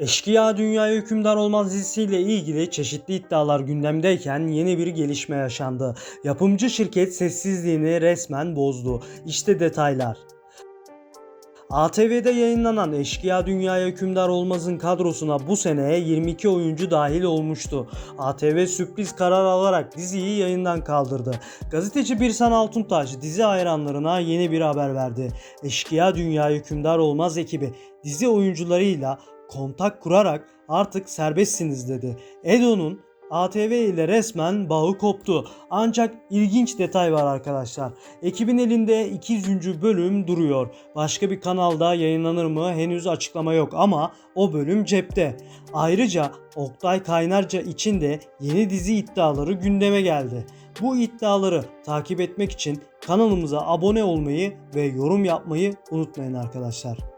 Eşkıya Dünyaya Hükümdar Olmaz dizisiyle ilgili çeşitli iddialar gündemdeyken yeni bir gelişme yaşandı. Yapımcı şirket sessizliğini resmen bozdu. İşte detaylar. ATV'de yayınlanan Eşkıya Dünyaya Hükümdar Olmaz'ın kadrosuna bu sene 22 oyuncu dahil olmuştu. ATV sürpriz karar alarak diziyi yayından kaldırdı. Gazeteci Birsan Altuntaş dizi hayranlarına yeni bir haber verdi. Eşkıya Dünyaya Hükümdar Olmaz ekibi dizi oyuncularıyla kontak kurarak artık serbestsiniz dedi. Edo'nun ATV ile resmen bağı koptu. Ancak ilginç detay var arkadaşlar. Ekibin elinde 200. bölüm duruyor. Başka bir kanalda yayınlanır mı henüz açıklama yok ama o bölüm cepte. Ayrıca Oktay Kaynarca için de yeni dizi iddiaları gündeme geldi. Bu iddiaları takip etmek için kanalımıza abone olmayı ve yorum yapmayı unutmayın arkadaşlar.